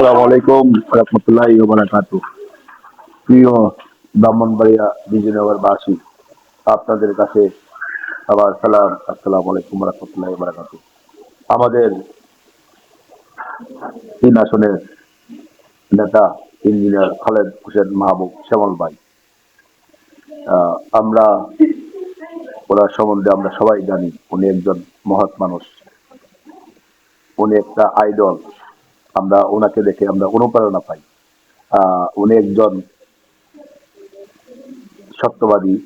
আসসালামু আলাইকুম রহমতুল্লাহি প্রিয় ব্রাহ্মণবাড়িয়া বিজয়নগরবাসী, আপনাদের কাছে আবার সালাম, আসসালামু আলাইকুম রহমতুল্লাহি বারাকাতু। আমাদের তিন আসনের নেতা ইঞ্জিনিয়ার খালেদ হোসেন মাহবুব শ্যামল ভাই। আমরা ওনার সম্বন্ধে আমরা সবাই জানি উনি একজন মহৎ মানুষ। উনি একটা আইডল আমরা ওনাকে দেখে আমরা অনুপ্রেরণা পাই। আহ, উনি একজন সত্যবাদী।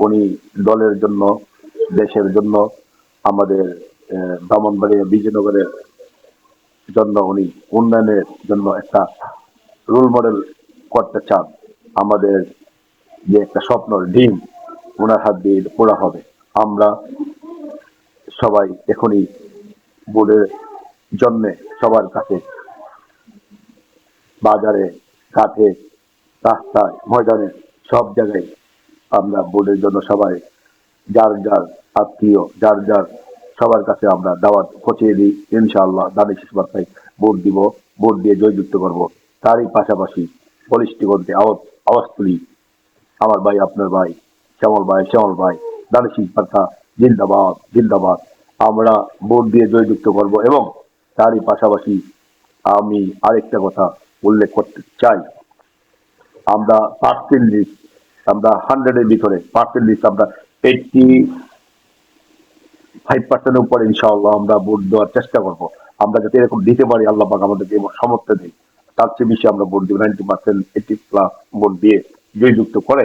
উনি দলের জন্য দেশের জন্য আমাদের আহ, ব্রাহ্মণবাড়িয়া বিজয়নগরের জন্য উনি উন্নয়নের জন্য একটা রোল মডেল করতে চান। আমাদের যে একটা স্বপ্ন ডিম ওনার হাত দিয়ে পুরা হবে। আমরা সবাই এখনই বোর্ডের জন্য সবার কাছে। বাজারে কাঠে রাস্তায়, ময়দানে, সব জায়গায় আমরা বোর্ডের জন্য সবাই, যার যার আত্মীয়, যার যার সবার কাছে আমরা দাওয়াত পৌঁছিয়ে দিই। ইনশাআল্লাহ দানিশ ইসমাতাই ভোট দিব, ভোট দিয়ে জয়যুক্ত করব। তারই পাশাপাশি পলিষ্টিগঞ্জে আওয়াজ আওয়াজ তুলি। আমার ভাই, আপনার ভাই, শ্যামল ভাই শ্যামল ভাই দানিশ ইসমাতা জিন্দাবাদ জিন্দাবাদ। আমরা ভোট দিয়ে জয়যুক্ত করব এবং তারই পাশাপাশি আমি আরেকটা কথা উল্লেখ করতে চাই। আমরা পার্সেন্ট লিস্ট আমরা হান্ড্রেডের ভিতরে পার্সেন্ট লিস্ট আমরা এইটটি ফাইভ পার্সেন্টের উপরে ইনশাআল্লাহ আমরা ভোট দেওয়ার চেষ্টা করব। আমরা যাতে এরকম দিতে পারি, আল্লাহ পাক আমাদেরকে এবং সমর্থন দেয় তার চেয়ে বেশি আমরা ভোট দিব ninety percent eighty plus vote দিয়ে জয়যুক্ত করে।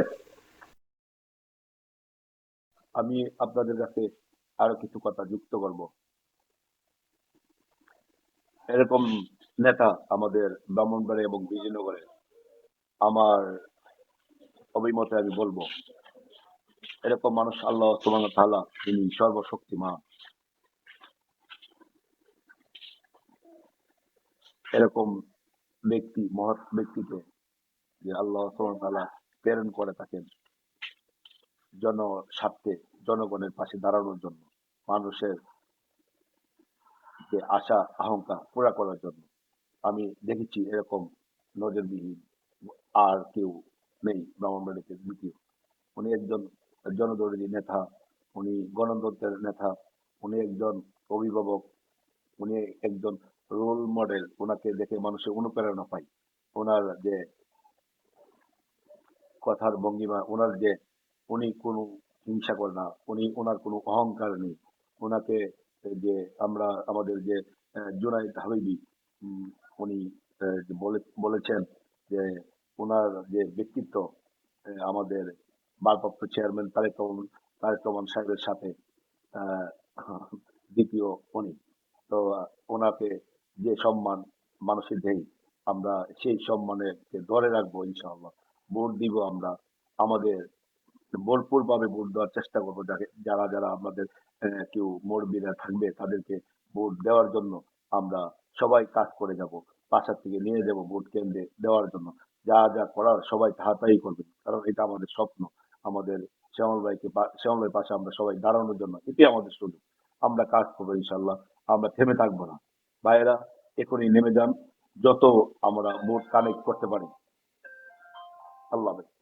আমি আপনাদের কাছে আরও কিছু কথা যুক্ত করব। এরকম নেতা আমাদের ব্রাহ্মণবাড়ি এবং বিজয়নগরে। আমার অভিমতে আমি বলব, এরকম মানুষ আল্লাহ সুবহান তাআলা, তিনি সর্বশক্তিমান। এরকম ব্যক্তি, মহৎ ব্যক্তিকে যে আল্লাহ তাআলা প্রেরণ করে থাকেন জন স্বার্থে জনগণের পাশে দাঁড়ানোর জন্য, মানুষের যে আশা আহঙ্কা পুরা করার জন্য। আমি দেখেছি এরকম নজরবিহীন আর কেউ নেই ব্রাহ্মণবাড়িতে দ্বিতীয়। উনি একজন জনদরদী নেতা, উনি গণতন্ত্রের নেতা, উনি একজন অভিভাবক, উনি একজন রোল মডেল ওনাকে দেখে মানুষের অনুপ্রেরণা পায় ওনার যে কথার ভঙ্গিমা ওনার যে উনি কোনো হিংসা করে না, উনি ওনার কোনো অহংকার নেই। ওনাকে যে আমরা আমাদের যে জুনাইদ হাবিবি উনি বলেছেন যে ওনার যে ব্যক্তিত্ব আমাদের ভারপ্রাপ্ত চেয়ারম্যান তারেক তারেক রহমান সাহেবের সাথে দ্বিতীয় উনি। তো, ওনাকে যে সম্মান, মানুষের দেই, আমরা সেই সম্মানের ধরে রাখব ইনশাআল্লাহ। ভোট দিব আমরা আমাদের ভরপুর ভাবে ভোট দেওয়ার চেষ্টা করব যারা যারা আমাদের কেউ মুরব্বীরা থাকবে, তাদেরকে ভোট দেওয়ার জন্য আমরা সবাই কাজ করে যাব বাসা থেকে নিয়ে যাব ভোট কেন্দ্রে দেওয়ার জন্য। যা যা করার সবাই তাড়াতাড়ি করবে, কারণ এটা আমাদের স্বপ্ন। আমাদের শ্যামল ভাইকে শ্যামল ভাইয়ের পাশে আমরা সবাই দাঁড়ানোর জন্য এটাই আমাদের সুযোগ। আমরা কাজ করব ইনশাল্লাহ আমরা থেমে থাকব না। ভাইয়েরা, এখনই নেমে যান, যত আমরা ভোট কানেক্ট করতে পারি। আল্লাহ হাফেজ।